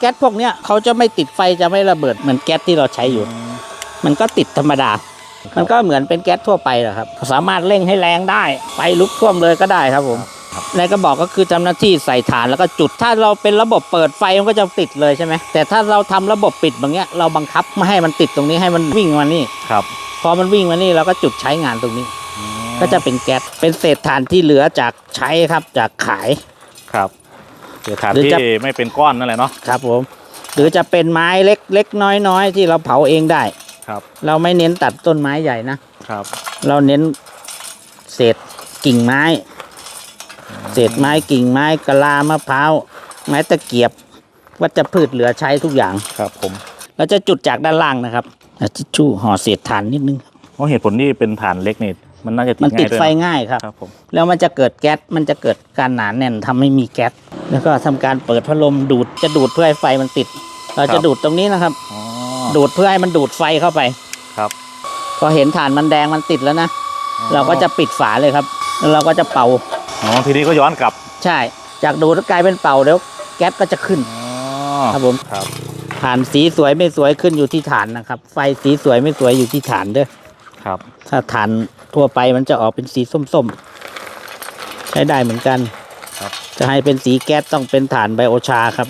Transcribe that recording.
แก๊สพวกเนี้ยเขาจะไม่ติดไฟจะไม่ระเบิดเหมือนแก๊สที่เราใช้อยู่ มันก็ติดธรรมดา มันก็เหมือนเป็นแก๊สทั่วไปแหละครับ สามารถเร่งให้แรงได้ไฟลุกท่วมเลยก็ได้ครับผมในกระบอกก็คือทำหน้าที่ใส่ฐานแล้วก็จุดถ้าเราเป็นระบบเปิดไฟมันก็จะติดเลยใช่ไหมแต่ถ้าเราทำระบบปิดแบบเนี้ยเราบังคับไม่ให้มันติดตรงนี้ให้มันวิ่งมานี่ครับพอมันวิ่งมานี่เราก็จุดใช้งานตรงนี้ ก็จะเป็นแก๊สเป็นเศษถ่านที่เหลือจากใช้ครับจากขายครับ เดี๋ยวถามหรือที่จะ ไม่เป็นก้อนนั่นแหละเนาะ ครับผม หรือจะเป็นไม้เล็กเล็กน้อยน้อยที่เราเผาเองได้ ครับ เราไม่เน้นตัดต้นไม้ใหญ่นะ ครับ เราเน้นเศษกิ่งไม้ เศษไม้กิ่งไม้กะลามะพร้าวไม้ตะเกียบวัชพืชเหลือใช้ทุกอย่าง ครับผมเราจะจุดจากด้านล่างนะครับเอาทิชชู่ห่อเศษถ่านนิดนึง เพราะเหตุผลที่เป็นฐานเล็กนี่มันน่าจะติดมันติง่าดยด้วยไฟเนอะง่ายครับ ครับผม แล้วมันจะเกิดแก๊ส มันจะเกิดการหนาแน่นทำให้มีแก๊ส แล้วก็ทำการเปิดพัดลมดูดจะดูดเพื่อให้ไฟมันติด เราจะดูดตรงนี้นะครับอ๋อดูดเพื่อให้มันดูดไฟเข้าไปครับ พอเห็นฐานมันแดงมันติดแล้วนะเราก็จะปิดฝาเลยครับแล้วเราก็จะเป่าอ๋อทีนี้ก็ย้อนกลับ ใช่ จากดูดแล้วกลายเป็นเป่าเดี๋ยวแก๊สก็จะขึ้นอ๋อครับผมครับฐานสีสวยไม่สวยขึ้นอยู่ที่ฐานนะครับ ไฟสีสวยไม่สวยอยู่ที่ฐานเด้อครับ ถ้าฐานทั่วไปมันจะออกเป็นสีส้มๆ ใช้ได้เหมือนกันครับ จะให้เป็นสีแก๊สต้องเป็นฐานไบโอชาครับ